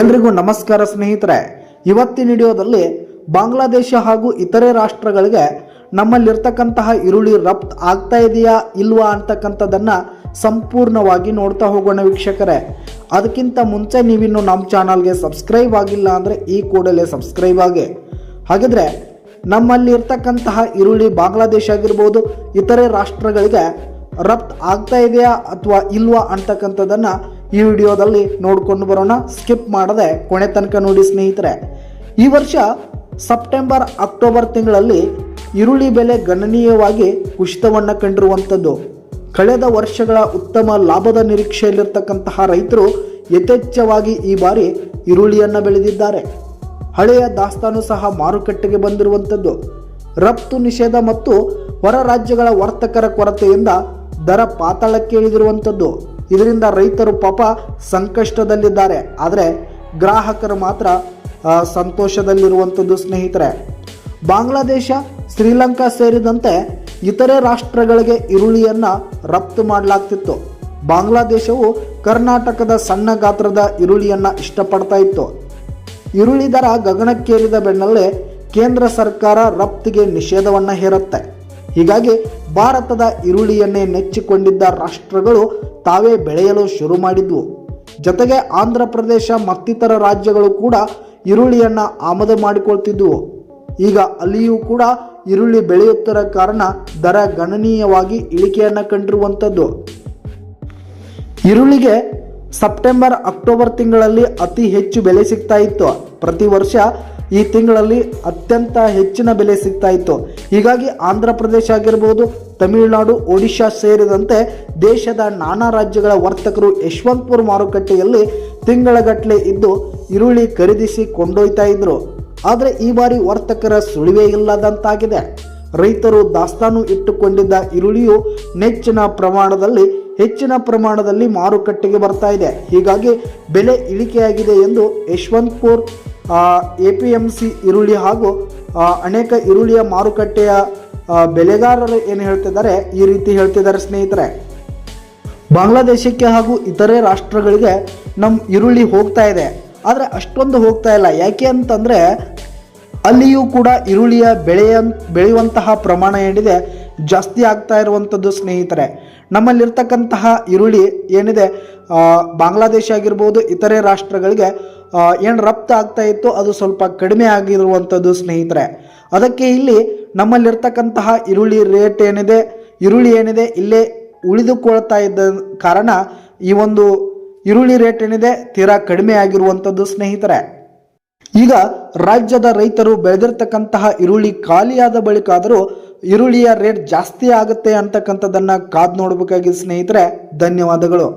ಎಲ್ರಿಗೂ ನಮಸ್ಕಾರ ಸ್ನೇಹಿತರೆ. ಇವತ್ತಿನ ವಿಡಿಯೋದಲ್ಲಿ ಬಾಂಗ್ಲಾದೇಶ ಹಾಗೂ ಇತರೆ ರಾಷ್ಟ್ರಗಳಿಗೆ ನಮ್ಮಲ್ಲಿರ್ತಕ್ಕಂತಹ ಈರುಳ್ಳಿ ರಫ್ತು ಆಗ್ತಾ ಇದೆಯಾ ಇಲ್ವಾ ಅಂತಕ್ಕಂಥದ್ದನ್ನು ಸಂಪೂರ್ಣವಾಗಿ ನೋಡ್ತಾ ಹೋಗೋಣ ವೀಕ್ಷಕರೇ. ಅದಕ್ಕಿಂತ ಮುಂಚೆ ನೀವಿನ್ನು ನಮ್ಮ ಚಾನಲ್ಗೆ ಸಬ್ಸ್ಕ್ರೈಬ್ ಆಗಿಲ್ಲ ಅಂದರೆ ಈ ಕೂಡಲೇ ಸಬ್ಸ್ಕ್ರೈಬ್ ಆಗಿ. ಹಾಗಿದ್ರೆ ನಮ್ಮಲ್ಲಿರ್ತಕ್ಕಂತಹ ಈರುಳ್ಳಿ ಬಾಂಗ್ಲಾದೇಶ ಆಗಿರ್ಬೋದು, ಇತರೆ ರಾಷ್ಟ್ರಗಳಿಗೆ ರಫ್ತು ಆಗ್ತಾ ಇದೆಯಾ ಅಥವಾ ಇಲ್ವಾ ಅಂತಕ್ಕಂಥದ್ದನ್ನ ಈ ವಿಡಿಯೋದಲ್ಲಿ ನೋಡ್ಕೊಂಡು ಬರೋಣ. ಸ್ಕಿಪ್ ಮಾಡದೆ ಕೊನೆ ತನಕ ನೋಡಿ ಸ್ನೇಹಿತರೆ. ಈ ವರ್ಷ ಸೆಪ್ಟೆಂಬರ್, ಅಕ್ಟೋಬರ್ ತಿಂಗಳಲ್ಲಿ ಈರುಳ್ಳಿ ಬೆಲೆ ಗಣನೀಯವಾಗಿ ಕುಸಿತವನ್ನು ಕಂಡಿರುವಂಥದ್ದು. ಕಳೆದ ವರ್ಷಗಳ ಉತ್ತಮ ಲಾಭದ ನಿರೀಕ್ಷೆಯಲ್ಲಿರ್ತಕ್ಕಂತಹ ರೈತರು ಯಥೇಚ್ಛವಾಗಿ ಈ ಬಾರಿ ಈರುಳ್ಳಿಯನ್ನು ಬೆಳೆದಿದ್ದಾರೆ. ಹಳೆಯ ದಾಸ್ತಾನು ಸಹ ಮಾರುಕಟ್ಟೆಗೆ ಬಂದಿರುವಂಥದ್ದು. ರಫ್ತು ನಿಷೇಧ ಮತ್ತು ಹೊರ ರಾಜ್ಯಗಳ ವರ್ತಕರ ಕೊರತೆಯಿಂದ ದರ ಪಾತಾಳಕ್ಕೆ ಇಳಿದಿರುವಂಥದ್ದು. ಇದರಿಂದ ರೈತರು ಪಾಪ ಸಂಕಷ್ಟದಲ್ಲಿದ್ದಾರೆ. ಆದರೆ ಗ್ರಾಹಕರು ಮಾತ್ರ ಸಂತೋಷದಲ್ಲಿರುವಂಥದ್ದು ಸ್ನೇಹಿತರೆ, ಬಾಂಗ್ಲಾದೇಶ, ಶ್ರೀಲಂಕಾ ಸೇರಿದಂತೆ ಇತರೆ ರಾಷ್ಟ್ರಗಳಿಗೆ ಈರುಳ್ಳಿಯನ್ನು ರಫ್ತು ಮಾಡಲಾಗ್ತಿತ್ತು. ಬಾಂಗ್ಲಾದೇಶವು ಕರ್ನಾಟಕದ ಸಣ್ಣ ಗಾತ್ರದ ಈರುಳ್ಳಿಯನ್ನು ಇಷ್ಟಪಡ್ತಾ ಇತ್ತು. ಈರುಳ್ಳಿ ದರ ಗಗನಕ್ಕೇರಿದ ಬೆನ್ನಲ್ಲೇ ಕೇಂದ್ರ ಸರ್ಕಾರ ರಫ್ತಿಗೆ ನಿಷೇಧವನ್ನು ಹೇರುತ್ತೆ. ಹೀಗಾಗಿ ಭಾರತದ ಈರುಳ್ಳಿಯನ್ನೇ ನೆಚ್ಚಿಕೊಂಡಿದ್ದ ರಾಷ್ಟ್ರಗಳು ತಾವೇ ಬೆಳೆಯಲು ಶುರು ಮಾಡಿದ್ವು. ಜೊತೆಗೆ ಆಂಧ್ರ ಪ್ರದೇಶ ಮತ್ತಿತರ ರಾಜ್ಯಗಳು ಕೂಡ ಈರುಳ್ಳಿಯನ್ನು ಆಮದು ಮಾಡಿಕೊಳ್ತಿದ್ವು. ಈಗ ಅಲ್ಲಿಯೂ ಕೂಡ ಈರುಳ್ಳಿ ಬೆಳೆಯುತ್ತಿರ ಕಾರಣ ದರ ಗಣನೀಯವಾಗಿ ಇಳಿಕೆಯನ್ನು ಕಂಡಿರುವಂಥದ್ದು. ಈರುಳ್ಳಿಗೆ ಸೆಪ್ಟೆಂಬರ್, ಅಕ್ಟೋಬರ್ ತಿಂಗಳಲ್ಲಿ ಅತಿ ಹೆಚ್ಚು ಬೆಲೆ ಸಿಗ್ತಾ ಇತ್ತು. ಪ್ರತಿ ವರ್ಷ ಈ ತಿಂಗಳಲ್ಲಿ ಅತ್ಯಂತ ಹೆಚ್ಚಿನ ಬೆಲೆ ಸಿಗ್ತಾ ಇತ್ತು. ಹೀಗಾಗಿ ಆಂಧ್ರ ಪ್ರದೇಶ ಆಗಿರ್ಬೋದು, ತಮಿಳುನಾಡು, ಒಡಿಶಾ ಸೇರಿದಂತೆ ದೇಶದ ನಾನಾ ರಾಜ್ಯಗಳ ವರ್ತಕರು ಯಶವಂತಪುರ ಮಾರುಕಟ್ಟೆಯಲ್ಲಿ ತಿಂಗಳಗಟ್ಟಲೆ ಇದ್ದು ಈರುಳ್ಳಿ ಖರೀದಿಸಿ ಕೊಂಡೊಯ್ತಾ ಇದ್ರು. ಆದರೆ ಈ ಬಾರಿ ವರ್ತಕರ ಸುಳಿವೇ ಇಲ್ಲದಂತಾಗಿದೆ. ರೈತರು ದಾಸ್ತಾನು ಇಟ್ಟುಕೊಂಡಿದ್ದ ಈರುಳ್ಳಿಯು ನೆಚ್ಚಿನ ಪ್ರಮಾಣದಲ್ಲಿ, ಹೆಚ್ಚಿನ ಪ್ರಮಾಣದಲ್ಲಿ ಮಾರುಕಟ್ಟೆಗೆ ಬರ್ತಾ ಇದೆ. ಹೀಗಾಗಿ ಬೆಲೆ ಇಳಿಕೆಯಾಗಿದೆ ಎಂದು Yeshwantpur A P M C ಈರುಳ್ಳಿ ಹಾಗೂ ಅನೇಕ ಈರುಳ್ಳಿಯ ಮಾರುಕಟ್ಟೆಯ ಬೆಲೆಗಾರರು ಏನು ಹೇಳ್ತಿದ್ದಾರೆ, ಈ ರೀತಿ ಹೇಳ್ತಿದ್ದಾರೆ ಸ್ನೇಹಿತರೆ. ಬಾಂಗ್ಲಾದೇಶಕ್ಕೆ ಹಾಗೂ ಇತರೆ ರಾಷ್ಟ್ರಗಳಿಗೆ ನಮ್ಮ ಈರುಳ್ಳಿ ಹೋಗ್ತಾ ಇದೆ. ಆದರೆ ಅಷ್ಟೊಂದು ಹೋಗ್ತಾ ಇಲ್ಲ. ಯಾಕೆ ಅಂತಂದರೆ ಅಲ್ಲಿಯೂ ಕೂಡ ಈರುಳ್ಳಿಯ ಬೆಳೆಯ, ಬೆಳೆಯುವಂತಹ ಪ್ರಮಾಣ ಏನಿದೆ ಜಾಸ್ತಿ ಆಗ್ತಾ ಇರುವಂಥದ್ದು ಸ್ನೇಹಿತರೆ. ನಮ್ಮಲ್ಲಿರ್ತಕ್ಕಂತಹ ಈರುಳ್ಳಿ ಏನಿದೆ ಬಾಂಗ್ಲಾದೇಶ ಆಗಿರ್ಬೋದು, ಇತರೆ ರಾಷ್ಟ್ರಗಳಿಗೆ ಏನು ರಫ್ತು ಆಗ್ತಾ ಇತ್ತು ಅದು ಸ್ವಲ್ಪ ಕಡಿಮೆ ಆಗಿರುವಂಥದ್ದು ಸ್ನೇಹಿತರೆ. ಅದಕ್ಕೆ ಇಲ್ಲಿ ನಮ್ಮಲ್ಲಿರ್ತಕ್ಕಂತಹ ಈರುಳ್ಳಿ ರೇಟ್ ಏನಿದೆ, ಈರುಳ್ಳಿ ಏನಿದೆ, ಇಲ್ಲೇ ಉಳಿದುಕೊಳ್ತಾ ಇದ್ದ ಕಾರಣ ಈ ಒಂದು ಈರುಳ್ಳಿ ರೇಟ್ ಏನಿದೆ ತೀರಾ ಕಡಿಮೆ ಆಗಿರುವಂಥದ್ದು ಸ್ನೇಹಿತರೆ. ಈಗ ರಾಜ್ಯದ ರೈತರು ಬೆಳೆದಿರ್ತಕ್ಕಂತಹ ಈರುಳ್ಳಿ ಖಾಲಿಯಾದ ಬಳಿಕ ಆದರೂ ಈರುಳ್ಳಿಯ ರೇಟ್ ಜಾಸ್ತಿ ಆಗುತ್ತೆ ಅಂತಕ್ಕಂಥದ್ದನ್ನ ಕಾದು ನೋಡಬೇಕಾಗಿದೆ ಸ್ನೇಹಿತರೆ. ಧನ್ಯವಾದಗಳು.